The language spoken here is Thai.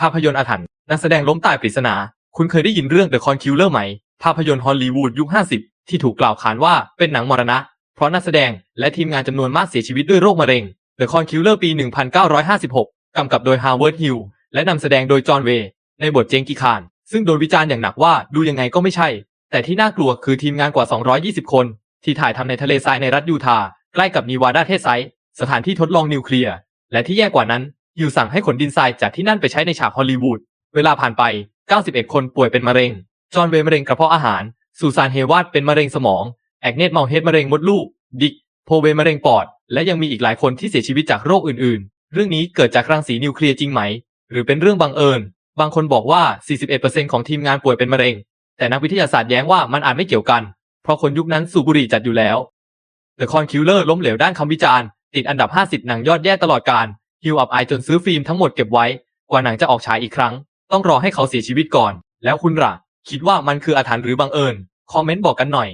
ภาพยนตร์อาถรรพ์นักแสดงล้มตายปริศนา คุณเคยได้ยินเรื่อง The Con Killer ไหม ภาพยนตร์ฮอลลีวูดยุค 50 ที่ถูกกล่าวขานว่าเป็นหนังมรณะ เพราะนักแสดงและทีมงานจำนวนมากเสียชีวิตด้วยโรคมะเร็ง The Con Killer ปี 1956 กำกับโดยฮาวเวิร์ดฮิลและนำแสดงโดยจอห์นเวในบทเจงกิคาน ซึ่งโดนวิจารณ์อย่างหนักว่าดูยังไงก็ไม่ใช่ แต่ที่น่ากลัวคือทีมงานกว่า 220 คน ที่ถ่ายทำในทะเลทรายในรัฐยูทาห์ใกล้กับนีวาดาเทสไซต์สถานที่ทดลองนิวเคลียร์และที่แย่กว่านั้น ฮิวสั่งให้ขนดินทรายจากที่นั่นไปใช้ในฉากฮอลลีวูด เวลาผ่านไป 91 คนป่วยเป็นมะเร็ง จอห์นเวย์มะเร็งกระเพาะอาหาร ซูซานเฮวาดเป็นมะเร็งสมอง แอกเนตเมาเฮดมะเร็งมดลูก ดิก โพเวมะเร็งปอด และยังมีอีกหลายคนที่เสียชีวิตจากโรคอื่นๆ เรื่องนี้เกิดจากรังสีนิวเคลียร์จริงไหม หรือเป็นเรื่องบังเอิญ บางคนบอกว่า 41%ของทีมงานป่วยเป็นมะเร็ง แต่นักวิทยาศาสตร์แย้งว่ามันอาจไม่เกี่ยวกัน เพราะคนยุคนั้นสูบบุหรี่จัดอยู่แล้ว The Con Killer ล้มเหลวด้านคำวิจารณ์ ติดอันดับ 50 หนังยอดแย่ตลอดการ ฮิวอับอายจนซื้อฟิล์มทั้งหมดเก็บไว้ กว่าหนังจะออกฉายอีกครั้ง ต้องรอให้เขาเสียชีวิตก่อน แล้วคุณล่ะ คิดว่ามันคืออาถรรพ์หรือบังเอิญ คอมเมนต์บอกกันหน่อย